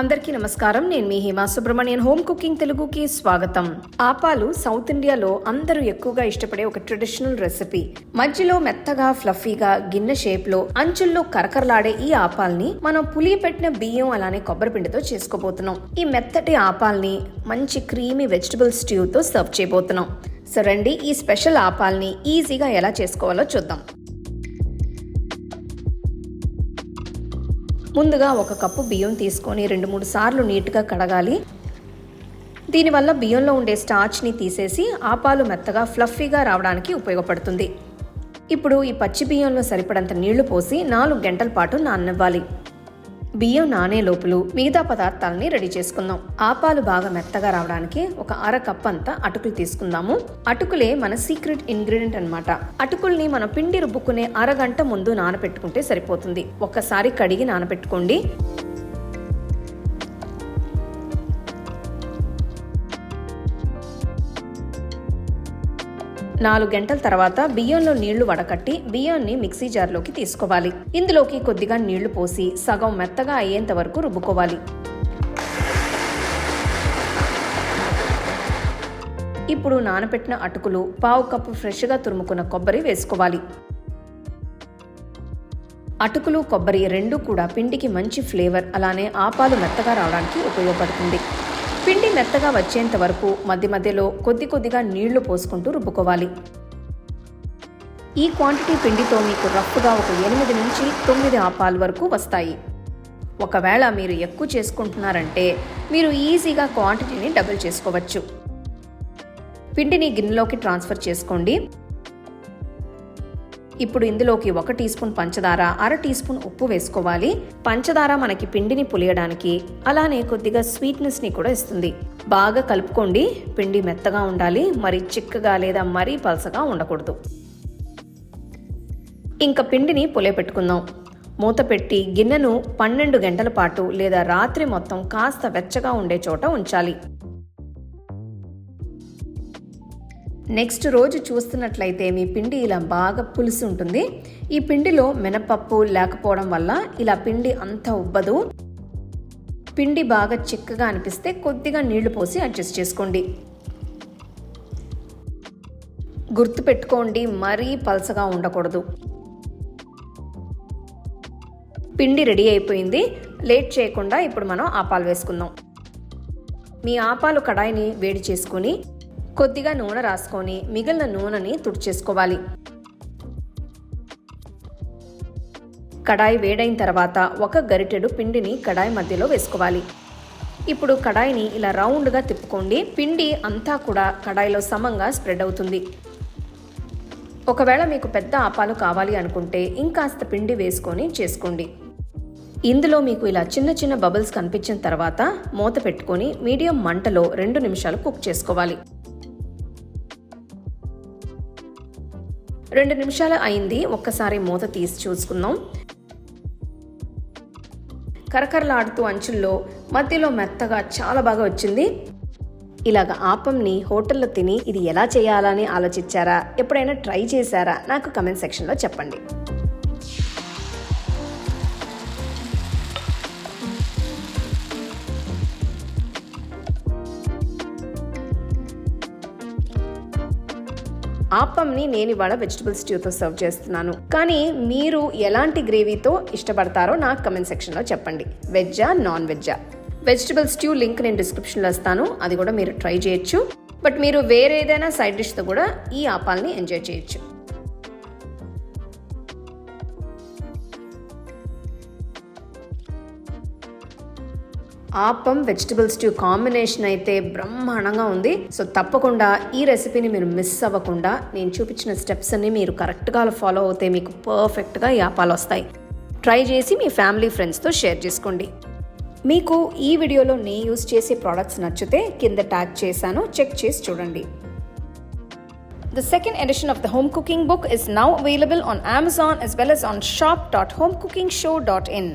అందరికీ నమస్కారం. నేను మీ హేమా సుబ్రహ్మణ్యన్. హోమ్ కుకింగ్ తెలుగుకి స్వాగతం. ఆపాలు సౌత్ ఇండియాలో అందరూ ఎక్కువగా ఇష్టపడే ఒక ట్రెడిషనల్ రెసిపీ. మధ్యలో మెత్తగా ఫ్లఫీగా గిన్నె షేప్లో అంచుల్లో కరకరలాడే ఈ ఆపాల్ని మనం పులి పెట్టిన బియ్యం అలానే కొబ్బరి పిండితో చేసుకోబోతున్నాం. ఈ మెత్తటి ఆపాల్ని మంచి క్రీమీ వెజిటబుల్ స్ట్యూతో సర్వ్ చేయబోతున్నాం. సో రండి ఈ స్పెషల్ ఆపాల్ని ఈజీగా ఎలా చేసుకోవాలో చూద్దాం. ముందుగా ఒక కప్పు బియ్యం తీసుకొని రెండు మూడు సార్లు నీట్గా కడగాలి. దీనివల్ల బియ్యంలో ఉండే స్టార్చ్ని తీసేసి ఆపాలు మెత్తగా ఫ్లఫీగా రావడానికి ఉపయోగపడుతుంది. ఇప్పుడు ఈ పచ్చి బియ్యంలో సరిపడంత నీళ్ళు పోసి నాలుగు గంటల పాటు నాననివ్వాలి. బియ్యం నానే లోపులు మిగతా పదార్థాలని రెడీ చేసుకుందాం. ఆపాలు బాగా మెత్తగా రావడానికి ఒక అర కప్ అంతా అటుకులు తీసుకుందాము. అటుకులే మన సీక్రెట్ ఇంగ్రీడియంట్ అనమాట అటుకుల్ని మనం పిండి రుబ్బుకునే అరగంట ముందు నానబెట్టుకుంటే సరిపోతుంది. ఒక్కసారి కడిగి నానబెట్టుకోండి నాలుగు గంటల తర్వాత బియ్యంలో నీళ్ళు వడకట్టి బియ్యాన్ని మిక్సీ జార్లోకి తీసుకోవాలి. ఇందులోకి కొద్దిగా నీళ్ళు పోసి సగం మెత్తగా అయ్యేంత వరకు రుబ్బుకోవాలి. ఇప్పుడు నానబెట్టిన అటుకులు పావు కప్పు ఫ్రెష్గా తురుముకున్న కొబ్బరి వేసుకోవాలి. అటుకులు కొబ్బరి రెండు కూడా పిండికి మంచి ఫ్లేవర్ అలానే ఆపాలు మెత్తగా రావడానికి ఉపయోగపడుతుంది. పిండి మెత్తగా వచ్చేంత వరకు మధ్య మధ్యలో కొద్ది కొద్దిగా నీళ్ళు పోసుకుంటూ రుబ్బుకోవాలి. ఈ క్వాంటిటీ పిండితో మీకు రఫ్గా ఒక ఎనిమిది నుంచి తొమ్మిది ఆపాల వరకు వస్తాయి. ఒకవేళ మీరు ఎక్కువ చేసుకుంటున్నారంటే మీరు ఈజీగా క్వాంటిటీని డబుల్ చేసుకోవచ్చు. పిండిని గిన్నెలోకి ట్రాన్స్ఫర్ చేసుకోండి. ఇప్పుడు ఇందులోకి ఒక టీ స్పూన్ పంచదార అర టీ స్పూన్ ఉప్పు వేసుకోవాలి. పంచదార మనకి పిండిని పులియడానికి అలానే కొద్దిగా స్వీట్నెస్ని కూడా ఇస్తుంది. బాగా కలుపుకోండి. పిండి మెత్తగా ఉండాలి. మరి చిక్కగా లేదా మరీ పలసగా ఉండకూడదు. ఇంకా పిండిని పులియపెట్టుకుందాం మూత పెట్టి గిన్నెను పన్నెండు గంటల పాటు లేదా రాత్రి మొత్తం కాస్త వెచ్చగా ఉండే చోట ఉంచాలి. నెక్స్ట్ రోజు చూస్తున్నట్లయితే మీ పిండి ఇలా బాగా పులుసు ఉంటుంది. ఈ పిండిలో మినపప్పు లేకపోవడం వల్ల ఇలా పిండి అంత ఉబ్బదు. పిండి బాగా చిక్కగా అనిపిస్తే కొద్దిగా నీళ్ళు పోసి అడ్జస్ట్ చేసుకోండి. గుర్తు పెట్టుకోండి మరీ పలసగా ఉండకూడదు. పిండి రెడీ అయిపోయింది. లేట్ చేయకుండా ఇప్పుడు మనం ఆపాలు వేసుకుందాం. మీ ఆపాలు కడాయిని వేడి చేసుకుని కొద్దిగా నూనె రాసుకొని మిగిలిన నూనెని తుడిచేసుకోవాలి. కడాయి వేడైన తర్వాత ఒక గరిటెడు పిండిని కడాయి మధ్యలో వేసుకోవాలి. ఇప్పుడు కడాయిని ఇలా రౌండ్గా తిప్పుకోండి. పిండి అంతా కూడా కడాయిలో సమంగా స్ప్రెడ్ అవుతుంది. ఒకవేళ మీకు పెద్ద ఆపాలు కావాలి అనుకుంటే ఇంకాస్త పిండి వేసుకొని చేసుకోండి. ఇందులో మీకు ఇలా చిన్న చిన్న బబుల్స్ కనిపించిన తర్వాత మూత పెట్టుకొని మీడియం మంటలో రెండు నిమిషాలు కుక్ చేసుకోవాలి. రెండు నిమిషాలు అయింది. ఒక్కసారి మూత తీసి చూసుకుందాం. కరకరలాడుతూ అంచుల్లో మధ్యలో మెత్తగా చాలా బాగా వచ్చింది. ఇలాగ ఆపంని హోటల్లో తిని ఇది ఎలా చేయాలని ఆలోచించారా? ఎప్పుడైనా ట్రై చేశారా? నాకు కమెంట్ సెక్షన్లో చెప్పండి. ఆపంని నేను ఇవాళ వెజిటబుల్ స్ట్యూతో సర్వ్ చేస్తున్నాను. కానీ మీరు ఎలాంటి గ్రేవీతో ఇష్టపడతారో నాకు కమెంట్ సెక్షన్లో చెప్పండి. వెజ్జా నాన్ వెజ్జా? వెజిటబుల్ స్ట్యూ లింక్ నేను డిస్క్రిప్షన్లో ఇస్తాను. అది కూడా మీరు ట్రై చేయొచ్చు. బట్ మీరు వేరేదైనా సైడ్ డిష్తో కూడా ఈ ఆపాల్ని ఎంజాయ్ చేయొచ్చు. ఆపం వెజిటబుల్ స్ట్యూ కాంబినేషన్ అయితే బ్రహ్మాండంగా ఉంది. సో తప్పకుండా ఈ రెసిపీని మీరు మిస్ అవ్వకుండా నేను చూపించిన స్టెప్స్ అన్ని మీరు కరెక్ట్గా ఫాలో అవుతే మీకు పర్ఫెక్ట్గా ఈ ఆపాలు వస్తాయి. ట్రై చేసి మీ ఫ్యామిలీ ఫ్రెండ్స్తో షేర్ చేసుకోండి. మీకు ఈ వీడియోలో నేను యూజ్ చేసే ప్రోడక్ట్స్ నచ్చితే కింద ట్యాగ్ చేశాను చెక్ చేసి చూడండి. The second edition of the home cooking book is now available on Amazon as well as on shop.homecookingshow.in.